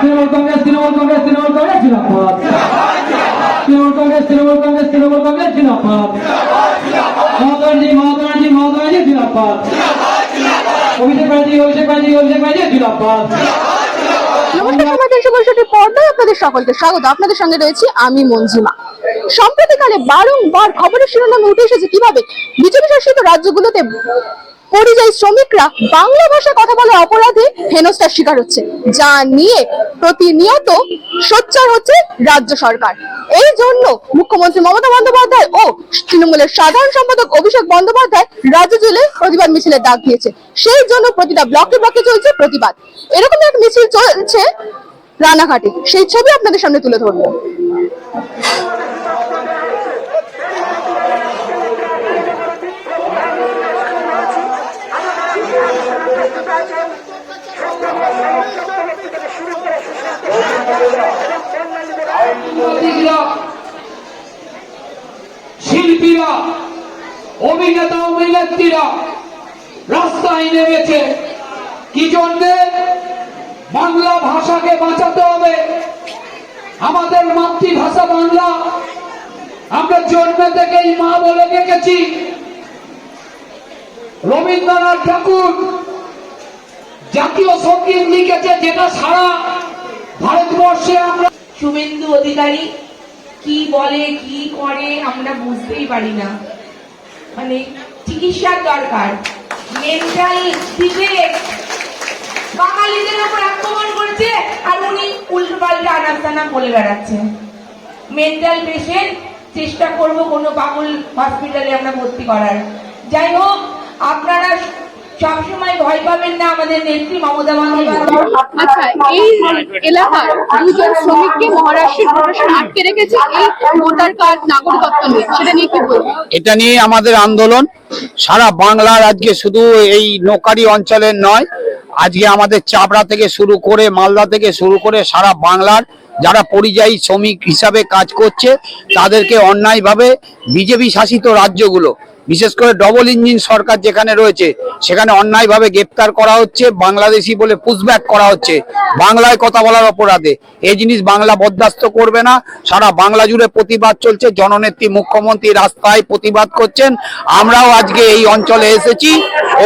তৃণমূল কংগ্রেস তৃণমূল কংগ্রেস তৃণমূল কংগ্রেস, জিন্দাবাদ। তৃণমূল কংগ্রেস তৃণমূল কংগ্রেস তৃণমূল কংগ্রেস নমস্কার সমাজ তিনশো পঁয়ষট্টি পর্দায় আপনাদের সকলকে স্বাগত। আপনাদের সঙ্গে রয়েছি আমি মঞ্জিমা। সম্প্রতিকালে বারংবার খবরের শিরোনামে উঠে এসেছে কীভাবে? বিজেপি শাসিত রাজ্যগুলোতে পরিযায়ী শ্রমিকরা বাংলা ভাষায় কথা বলার অপরাধে হেনস্থার শিকার হচ্ছে, যা নিয়ে প্রতিনিয়ত সোচ্চার হচ্ছে রাজ্য সরকার। এই জন্য মুখ্যমন্ত্রী মমতা বন্দ্যোপাধ্যায় ও তৃণমূলের সাধারণ সম্পাদক অভিষেক বন্দ্যোপাধ্যায় রাজ্য জুড়ে প্রতিবাদ মিছিলের ডাক দিয়েছে। সেই জন্য প্রতিটা ব্লকে ব্লকে চলছে প্রতিবাদ। এরকম এক মিছিল চলছে রানাঘাটে। সেই ছবি আপনাদের সামনে তুলে ধরবো। শিল্পীরা অভিনেতা, অভিনেত্রীরা রাস্তায় নেমেছে। কি জন্যে? বাংলা ভাষাকে বাঁচাতে হবে। আমাদের মাতৃভাষা বাংলা। আমরা জন্ম থেকেই মা বলে ডেকেছি রবীন্দ্রনাথ ঠাকুর জাতীয় সংগীত লিখেছে যেটা সারা ভারতবর্ষে আমরা শুভেন্দু অধিকারী কি বলে, কি করে আমরা বুঝতেই পারি না। মানে চিকিৎসার দরকার। মেন্টাল ডিবেট বাঙালিদের উপর আক্রমণ করেছে আর উনি উল্টো পাল্টা আনাস্তানা বলে বেড়াচ্ছেন। মেন্টাল পেশেন্ট চেষ্টা করব কোনো পাগল হসপিটালে আমরা ভর্তি করার। যাই হোক, আপনারা সবসময় ভয় পাবেন না আমাদের নেত্রী মমতা আচ্ছা এই এলাকার দুজন শ্রমিককে মহারাষ্ট্রের প্রশাসন আটকে রেখেছে এই ভোটার কার্ড নাগরিকত্ব নিয়ে সেটা নিয়ে কি বলব এটা নিয়ে আমাদের আন্দোলন। সারা বাংলার আজকে শুধু এই নোকারি অঞ্চলের নয় আজকে আমাদের চাপড়া থেকে শুরু করে মালদা থেকে শুরু করে সারা বাংলার যারা পরিযায়ী শ্রমিক হিসাবে কাজ করছে তাদেরকে অন্যায়ভাবে বিজেপি শাসিত রাজ্যগুলো বিশেষ করে ডবল ইঞ্জিন সরকার যেখানে রয়েছে, সেখানে অন্যায়ভাবে গ্রেপ্তার করা হচ্ছে, বাংলাদেশি বলে পুশব্যাক করা হচ্ছে, বাংলায় কথা বলার অপরাধে। এই জিনিস বাংলা বরদাস্ত করবে না, সারা বাংলা জুড়ে প্রতিবাদ চলছে, জননেত্রী মুখ্যমন্ত্রী রাস্তায় প্রতিবাদ করছেন। আমরাও আজকে এই অঞ্চলে এসেছি।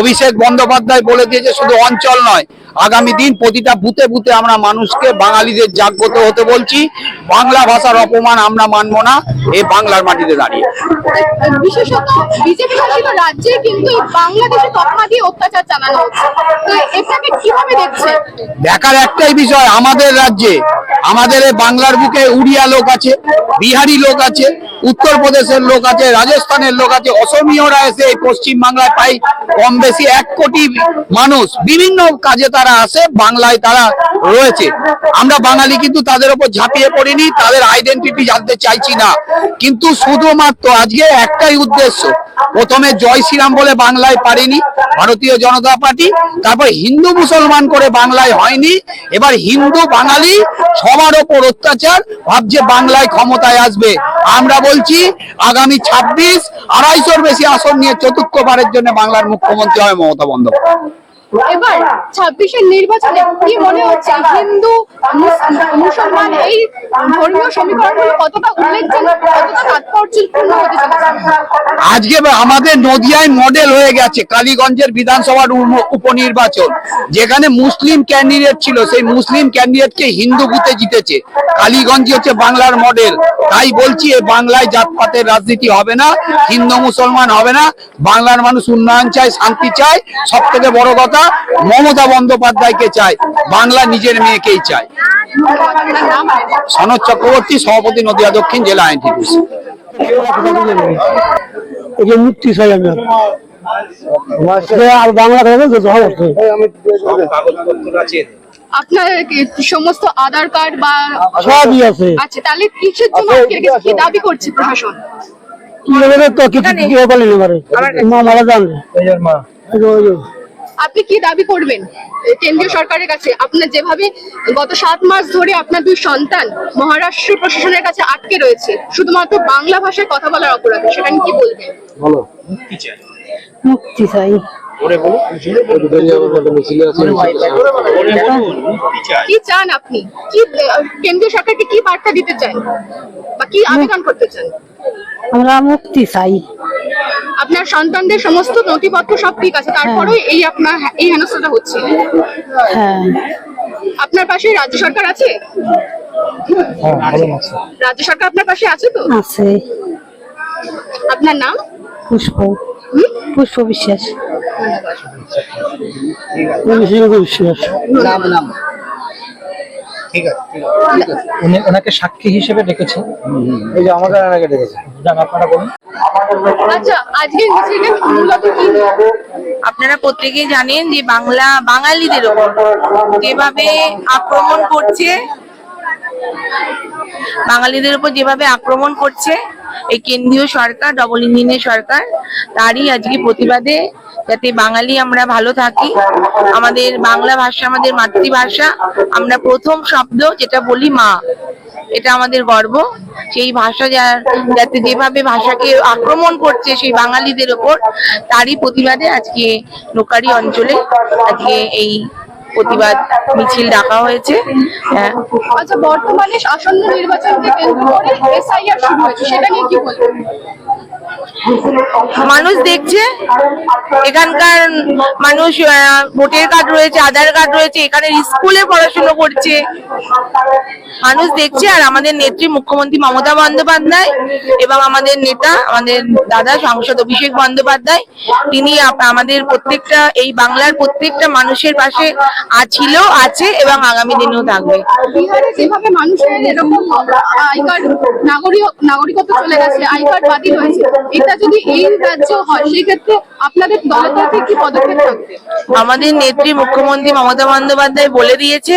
অভিষেক বন্দ্যোপাধ্যায় বলে দিয়েছে, শুধু অঞ্চল নয় আগামী দিন প্রতিটা বুথে বুথে আমরা মানুষকে বাঙালিদের জাগ্রত হতে বলছি। বাংলা ভাষার অপমান আমরা মানবো না এই বাংলার মাটিতে দাঁড়িয়ে। বিশেষত বিজেপি শাসিত রাজ্যে কিন্তু এই বাংলাদেশে তকমা দিয়ে অত্যাচার চালানো হচ্ছে। এটাকে কীভাবে দেখছেন দেখার একটাই বিষয় আমাদের রাজ্যে আমাদের বাংলার বুকে উড়িয়া লোক আছে বিহারি লোক আছে উত্তরপ্রদেশের লোক আছে, রাজস্থানের লোক আছে, অসমীয়রা এসে এই পশ্চিম বাংলায় প্রায় কম বেশি এক কোটি মানুষ। বিভিন্ন কাজে তারা আসে, বাংলায় তারা রয়েছে। আমরা বাঙালি কিন্তু তাদের উপর ঝাঁপিয়ে পড়িনি, তাদের আইডেন্টিটি জানতে চাইছি না। কিন্তু শুধুমাত্র আজকে একটাই উদ্দেশ্য, প্রথমে জয় শ্রীরাম বলে বাংলায় পারেনি, ভারতীয় জনতা পার্টি, তারপর হিন্দু মুসলমান করে বাংলায় হয়নি, এবার হিন্দু বাঙালি সবার ওপর অত্যাচার, ভাবছে বাংলায় ক্ষমতায় আসবে। আমরা বলছি, আগামী ছাব্বিশ আড়াইশোর বেশি আসন নিয়ে চতুর্থবারের জন্য বাংলার মুখ্যমন্ত্রী হয় মমতা বন্দ্যোপাধ্যায়। এবার ছাব্বিশের নির্বাচনে কি মনে হচ্ছে? হিন্দু মুসলমান, এই কতটা আজকে আমাদের নদিয়ায় মডেল হয়ে গেছে কালীগঞ্জের বিধানসভার উপনির্বাচন, যেখানে মুসলিম ক্যান্ডিডেট ছিল, সেই মুসলিম ক্যান্ডিডেটকে হিন্দু বুথে জিতেছে। কালীগঞ্জ হচ্ছে বাংলার মডেল, তাই বলছি এই বাংলায় জাতপাতের রাজনীতি হবে না, হিন্দু মুসলমান হবে না, বাংলার মানুষ উন্নয়ন চায়, শান্তি চায়, সব থেকে বড় কথা মমতা বন্দ্যোপাধ্যায়কে চায়, বাংলা নিজের মেয়েকেই চায়। সনদ চক্রবর্তী, সভাপতি নদিয়া দক্ষিণ জেলা আইনটিপিসি এই মুক্তি চাই আমি আর। আর বাংলা আপনার সমস্ত আধার কার্ড বা সবই আছে। আচ্ছা তাহলে কিসের জন্য আটকে কি দাবি করছে প্রশাসন? কি বলে তো কিছু কি বলে এবারে মা মারা যান। এই মা। আপনি কি দাবি করবেন? কেন্দ্রীয় সরকারের কাছে? আপনার যেভাবে গত সাত মাস ধরে আপনার দুই সন্তান মহারাষ্ট্র প্রশাসনের কাছে আটকে রয়েছে শুধুমাত্র বাংলা ভাষায় কথা বলার অপরাধে সেটা কি বলবেন? মুক্তি চাই। কি চান আপনি? কি কেন্দ্রীয় সরকারকে কি বার্তা দিতে চান? বা কি আবেদন করতে চান? আমরা মুক্তি চাই। আপনার সন্তানদের সমস্ত নথিপত্র সব ঠিক আছে তারপরেও এই আপনার এই হেনস্থাটা হচ্ছে। হ্যাঁ। আপনার পাশে রাজ্য সরকার আছে? রাজ্য সরকার আপনার পাশে আছে তো? আছে। আপনার নাম? পুষ্প। হুম? পুষ্প বিশ্বাস। বিশ্বাস। উনি ওনাকে সাক্ষী হিসেবে ডেকেছে। এই যে আমাকে ওনাকে ডেকেছে। যান আপনারা বলুন। আচ্ছা আজকের মিছিলটা মূলত কি? আপনারা প্রত্যেকেই জানেন যে বাংলা বাঙালিদের ওপর যেভাবে আক্রমণ করছে বাঙালিদের উপর যেভাবে আক্রমণ করছে এই কেন্দ্রীয় সরকার ডবল ইঞ্জিনের সরকার, তারই আজকে প্রতিবাদে যাতে বাঙালি আমরা ভালো থাকি। আমাদের বাংলা ভাষা, আমাদের মাতৃভাষা, আমরা প্রথম শব্দ যেটা বলি মা। এটা আমাদের গর্ব। সেই ভাষা যাতে যেভাবে ভাষাকে আক্রমণ করছে সেই বাঙালিদের ওপর, তারই প্রতিবাদে আজকে নোকারি অঞ্চলে আজকে এই প্রতিবাদ মিছিল ডাকা হয়েছে। হ্যাঁ। আচ্ছা বর্তমানে আসন্ন নির্বাচনকে কেন্দ্র করে এসআইআর শুরু হয়েছে, সেটা নিয়ে কি বলবেন? মানুষ দেখছে, এখানকার মানুষ ভোটার কার্ড রয়েছে, আধার কার্ড রয়েছে, এখানে স্কুলে পড়াশোনা করছে। মানুষ দেখছে আর আমাদের নেত্রী মুখ্যমন্ত্রী মমতা বন্দ্যোপাধ্যায় এবং আমাদের নেতা, আমাদের দাদা সাংসদ অভিষেক বন্দ্যোপাধ্যায়, তিনি আমাদের প্রত্যেকটা, এই বাংলার প্রত্যেকটা মানুষের পাশে ছিল আছে এবং আগামী দিনেও থাকবে। নাগরিকত্ব চলে গেছে আই কার্ড বাতিল হয়েছে এটা যদি এই রাজ্য হয় সেই ক্ষেত্রে আপনাদের দলের তরফে কি পদক্ষেপ থাকবে? আমাদের নেত্রী মুখ্যমন্ত্রী মমতা বন্দ্যোপাধ্যায় বলে দিয়েছে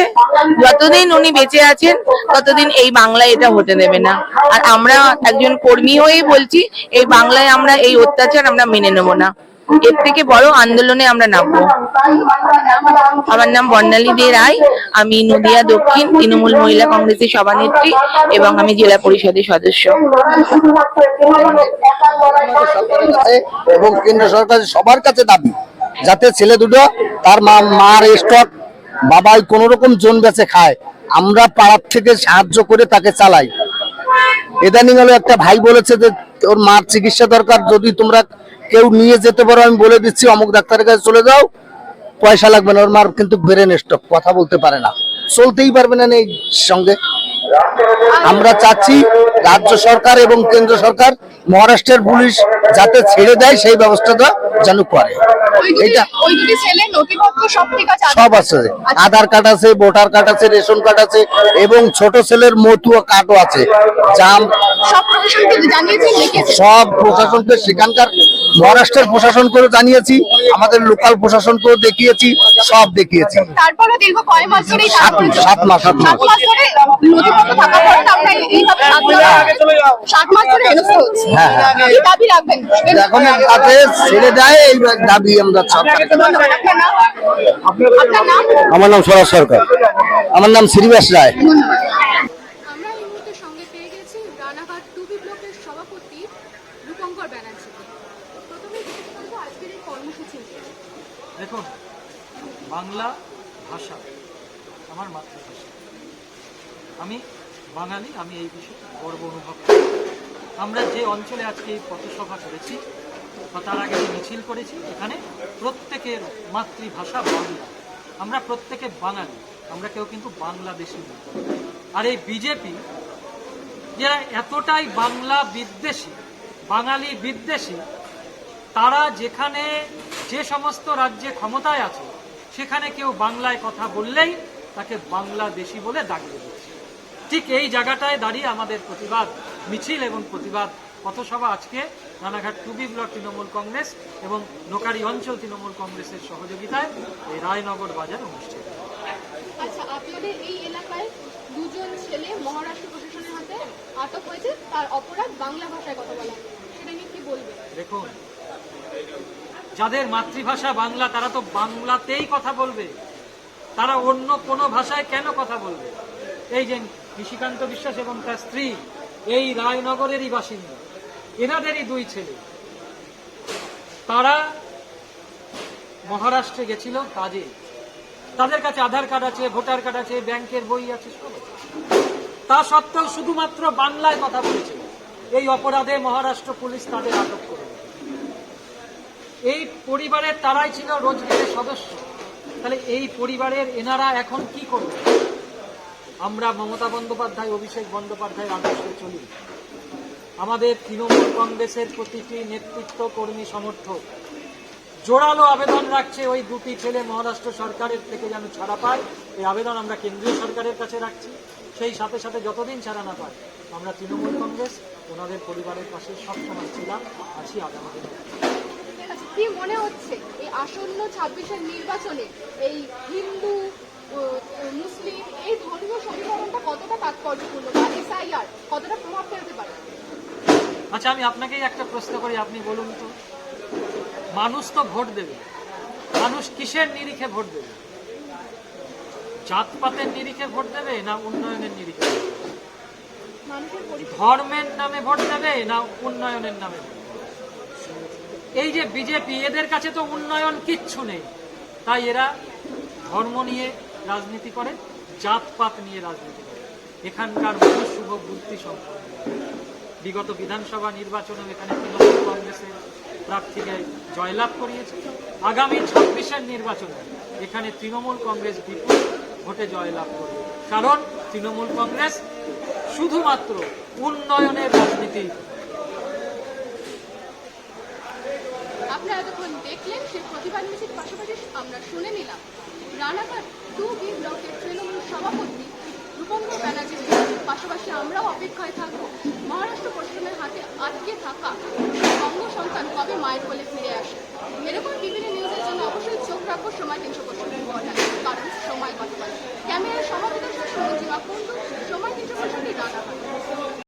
যতদিন উনি বেঁচে আছেন ততদিন এই বাংলায় এটা হতে দেবে না। আর আমরা একজন কর্মী হয়েই বলছি এই বাংলায় আমরা এই অত্যাচার আমরা মেনে নেব না। এর থেকে বড় আন্দোলনে আমরা নামবো। আমার নাম বর্ণালী দে রায়। আমি নদিয়া দক্ষিণ তৃণমূল মহিলা কংগ্রেসের সভানেত্রী এবং আমি জেলা পরিষদের সদস্য। এবং কেন্দ্র সরকার সবার কাছে দাবি, যাতে ছেলে দুটো তার মা, মার স্টক, বাবাই কোন রকম জোন বেচে খায়। আমরা পাড়ার থেকে সাহায্য করে তাকে চালাই। ইদানিং হলো একটা ভাই বলেছে যে ওর মার চিকিৎসা দরকার, যদি তোমরা কেউ নিয়ে যেতে পারো আমি বলে দিচ্ছি অমুক ডাক্তারের কাছে চলে যাও। পয়সা লাগবে না ওর মার কিন্তু ব্রেন স্টক কথা বলতে পারে না। চলতেই পারবে না এই সঙ্গে। আমরা চাচ্ছি রাজ্য সরকার এবং কেন্দ্র সরকার মহারাষ্ট্রের পুলিশ যাতে ছেড়ে দেয় সেই ব্যবস্থাটা যেন করে। সব আছে? আধার কার্ড আছে ভোটার কার্ড আছে রেশন কার্ড আছে এবং ছোট ছেলের মতুয়া কার্ডও আছে। যা সব প্রশাসনকে সেখানকার মহারাষ্ট্রের প্রশাসন প্রশাসনকেও জানিয়েছি আমাদের লোকাল প্রশাসনকেও দেখিয়েছি সব দেখিয়েছি। তারপরে দীর্ঘ কয় মাস ধরে সাত সাত মাস সাত মাস। ধরে নথিপত্র থাকার পরে আমরা এইভাবে সাত মাস- ধরে হেনস্থা হচ্ছে। হ্যাঁ, কি দাবি রাখবেন। এখন যাতে ছেড়ে দেয় এই দাবি আমরা সরকারের কাছে। ধন্যবাদ আপনার নাম? আমার সরাজ সরকার। আমার নাম শ্রীবাস রায় ধন্যবাদ আমরা এই মুহূর্তে সঙ্গে পেয়ে গেছি রানাঘাট টুবি ব্লকের সভাপতি রূপঙ্কর ব্যানার্জিকে প্রথমে জিজ্ঞেস করব আজকের এই কর্মসূচি নিয়ে। দেখুন বাংলা ভাষা, আমার মাতৃভাষা। আমি বাঙালি, আমি এই বিষয়ে গর্ব অনুভব করি। আমরা যে অঞ্চলে আজকে এই পথসভা করেছি, বা তার আগে যে মিছিল করেছি, এখানে প্রত্যেকের মাতৃভাষা বাংলা। আমরা প্রত্যেকে বাঙালি, আমরা কেউ কিন্তু বাংলাদেশি নই। আর এই বিজেপি, যারা এতটাই বাংলা বিদ্বেষী, বাঙালি বিদ্বেষী, তারা যেখানে যে সমস্ত রাজ্যে ক্ষমতায় আছে সেখানে কেউ বাংলায় কথা বললেই তাকে বাংলাদেশি বলে দিচ্ছে ঠিক এই জায়গাটায় দাঁড়িয়ে আমাদের প্রতিবাদ মিছিল এবং প্রতিবাদ পথসভা আজকে Ranaghat two B block Trinamool Congress এবং নোকারি অঞ্চল তৃণমূল কংগ্রেসের সহযোগিতায় এই রায়নগর বাজার অনুষ্ঠিত। আচ্ছা আপনাদের এই এলাকায় দুজন ছেলে মহারাষ্ট্র প্রশাসনের হাতে আটক হয়েছে তার অপরাধ বাংলা ভাষায় কথা বলা। সেটা নিয়ে কি বলবেন? দেখুন যাদের মাতৃভাষা বাংলা, তারা তো বাংলাতেই কথা বলবে। তারা অন্য কোনো ভাষায় কেন কথা বলবে? এই যে নিশিকান্ত বিশ্বাস এবং তার স্ত্রী, এই রায়নগরেরই বাসিন্দা। এনাদেরই দুই ছেলে। তারা মহারাষ্ট্রে গেছিল কাজে। তাদের কাছে আধার কার্ড আছে, ভোটার কার্ড আছে, ব্যাংকের বই আছে, সব। তা সত্ত্বেও শুধুমাত্র বাংলায় কথা বলেছে এই অপরাধে মহারাষ্ট্র পুলিশ তাদের আটক করে এই পরিবারের তারাই ছিল রোজগারের সদস্য। তাহলে এই পরিবারের এনারা এখন কি করবে? আমরা মমতা বন্দ্যোপাধ্যায়, অভিষেক বন্দ্যোপাধ্যায়ের আদর্শে চলি। আমাদের তৃণমূল কংগ্রেসের প্রতিটি নেতৃত্ব, কর্মী, সমর্থক জোরালো আবেদন রাখছে ওই দুটি ছেলে মহারাষ্ট্র সরকারের থেকে যেন ছাড়া পায়। এই আবেদন আমরা কেন্দ্রীয় সরকারের কাছে রাখছি। সেই সাথে সাথে যতদিন ছাড়া না পায়, আমরা তৃণমূল কংগ্রেস, ওনাদের পরিবারের পাশে সবসময় ছিলাম, আছি আগামী দিনে। কি মনে হচ্ছে এই আসন্ন ছাব্বিশের নির্বাচনে এই হিন্দু মুসলিম এই ধর্মীয় সমীকরণটা কতটা তাৎপর্যপূর্ণ বা এসআইআর কতটা প্রভাব ফেলতে পারে? আচ্ছা আমি আপনাকেই একটা প্রশ্ন করি আপনি বলুন তো। মানুষ তো ভোট দেবে। মানুষ কিসের নিরিখে ভোট দেবে? জাতপাতের নিরিখে ভোট দেবে না উন্নয়নের নিরিখে? ধর্মের নামে ভোট দেবে না উন্নয়নের নামে ভোট? এই যে বিজেপি, এদের কাছে তো উন্নয়ন কিচ্ছু নেই। তাই এরা ধর্ম নিয়ে রাজনীতি করে, জাতপাত নিয়ে রাজনীতি করে। এখানকার মানুষ শুভ বুদ্ধি সম্পন্ন। বিগত বিধানসভা নির্বাচনেও এখানে তৃণমূল কংগ্রেসের প্রার্থীকে জয়লাভ করিয়েছে। আগামী ছাব্বিশের নির্বাচনে এখানে তৃণমূল কংগ্রেস বিপুল ভোটে জয়লাভ করবে। কারণ তৃণমূল কংগ্রেস শুধুমাত্র উন্নয়নের রাজনীতি আপনারা এতক্ষণ দেখলেন সেই প্রতিবাদ মিছিল পাশাপাশি আমরা শুনে নিলাম, রানাঘাট টু বি ব্লকের তৃণমূল সভাপতি রূপঙ্কর ব্যানার্জির। পাশাপাশি আমরাও অপেক্ষায় থাকব। মহারাষ্ট্র প্রশাসনের হাতে আটকে থাকা অঙ্গ সন্তান কবে মায়ের কোলে ফিরে আসে? এরকম বিভিন্ন নিউজের জন্য অবশ্যই চোখ রাখব সময় তিনশো পঁয়ষট্টি কারণ সময় বলে ক্যামেরার কুণ্ডু সময় তিনশো পঁয়ষট্টি রানাঘাট।